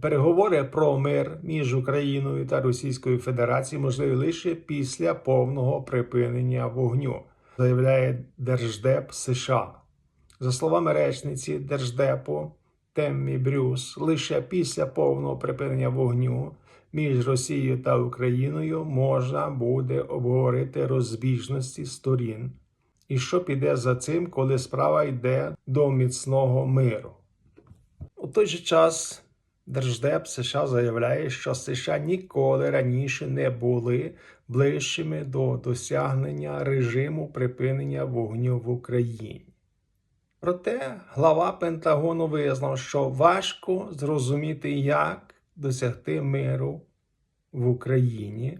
Переговори про мир між Україною та Російською Федерацією можливі лише після повного припинення вогню, заявляє Держдеп США. За словами речниці Держдепу Теммі Брюс, лише після повного припинення вогню між Росією та Україною можна буде обговорити розбіжності сторін. І що піде за цим, коли справа йде до міцного миру. У той же час Держдеп США заявляє, що США ніколи раніше не були ближчими до досягнення режиму припинення вогню в Україні. Проте глава Пентагону визнав, що важко зрозуміти, як досягти миру в Україні.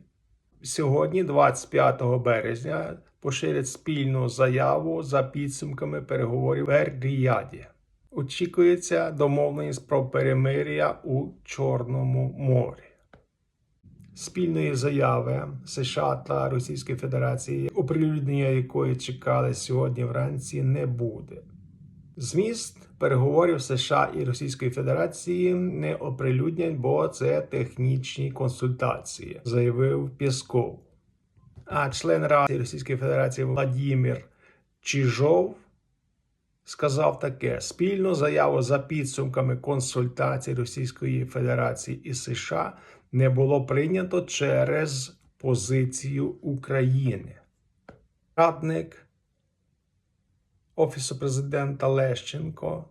Сьогодні, 25 березня, поширять спільну заяву за підсумками переговорів в Ер-Ріяді. Очікується домовленість про перемир'я у Чорному морі. Спільної заяви США та Російської Федерації, оприлюднення якої чекали сьогодні вранці, не буде. Зміст переговорів США і Російської Федерації не оприлюднять, бо це технічні консультації, заявив Пєсков. А член Ради Російської Федерації Владимир Чижов сказав таке: спільну заяву за підсумками консультацій Російської Федерації і США не було прийнято через позицію України. Радник Офісу президента Лещенко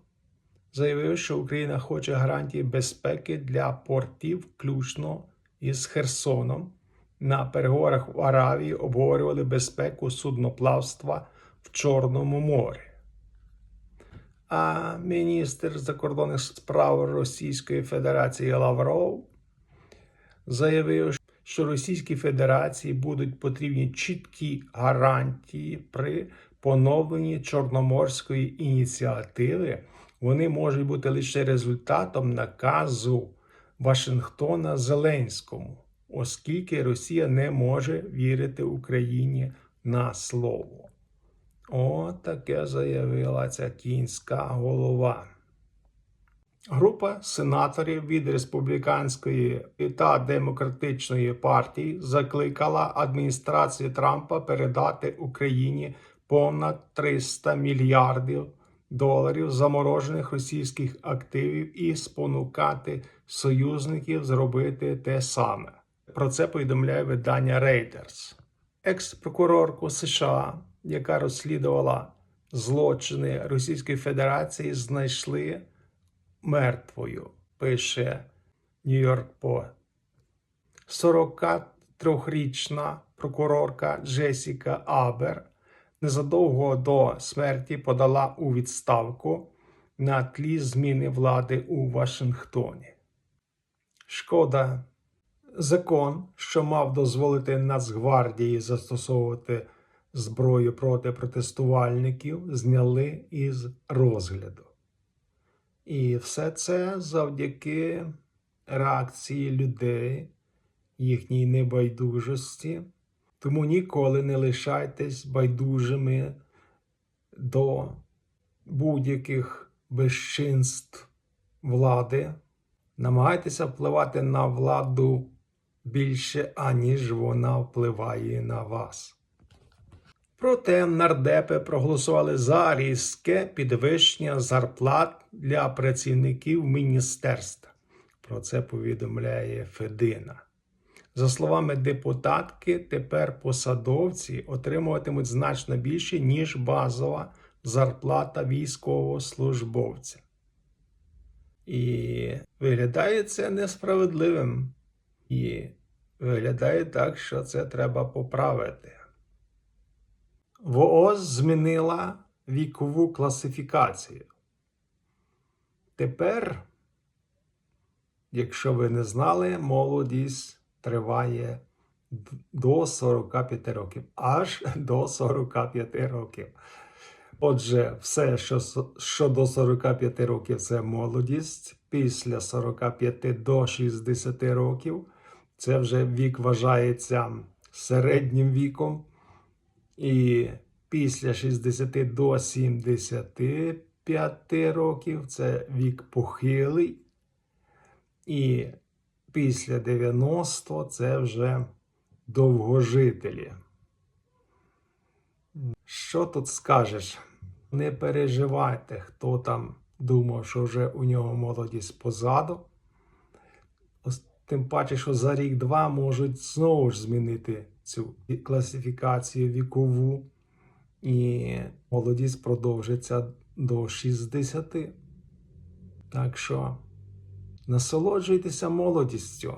заявив, що Україна хоче гарантії безпеки для портів, включно із Херсоном. На переговорах в Аравії обговорювали безпеку судноплавства в Чорному морі. А міністр закордонних справ Російської Федерації Лавров заявив, що Російській Федерації будуть потрібні чіткі гарантії при поновленні Чорноморської ініціативи. Вони можуть бути лише результатом наказу Вашингтона Зеленському, оскільки Росія не може вірити Україні на слово. О, таке заявила ця кінська голова. Група сенаторів від республіканської та демократичної партії закликала адміністрацію Трампа передати Україні понад 300 мільярдів доларів заморожених російських активів і спонукати союзників зробити те саме. Про це повідомляє видання Reuters. Екс-прокурорку США, яка розслідувала злочини Російської Федерації, знайшли мертвою, пише Нью-Йорк Пост. 43-річна прокурорка Джесіка Абер незадовго до смерті подала у відставку на тлі зміни влади у Вашингтоні. Шкода, закон, що мав дозволити Нацгвардії застосовувати зброю проти протестувальників, зняли із розгляду. І все це завдяки реакції людей, їхній небайдужості. Тому ніколи не лишайтесь байдужими до будь-яких безчинств влади. Намагайтеся впливати на владу більше, аніж вона впливає на вас. Проте нардепи проголосували за різке підвищення зарплат для працівників міністерства. Про це повідомляє Федина. За словами депутатки, тепер посадовці отримуватимуть значно більше, ніж базова зарплата військовослужбовця. І виглядає це несправедливим. І виглядає так, що це треба поправити. ВООЗ змінила вікову класифікацію. Тепер, якщо ви не знали, молодість триває до 45 років, аж до 45 років. Отже, все, що, що до 45 років, це молодість. Після 45 до 60 років це вже вік вважається середнім віком. І після 60 до 75 років це вік похилий. І після 90 це вже довгожителі. Що тут скажеш? Не переживайте, хто там думав, що вже у нього молодість позаду. Тим паче, що за рік-два можуть знову ж змінити цю класифікацію вікову, і молодість продовжиться до 60. Так що насолоджуйтеся молодістю.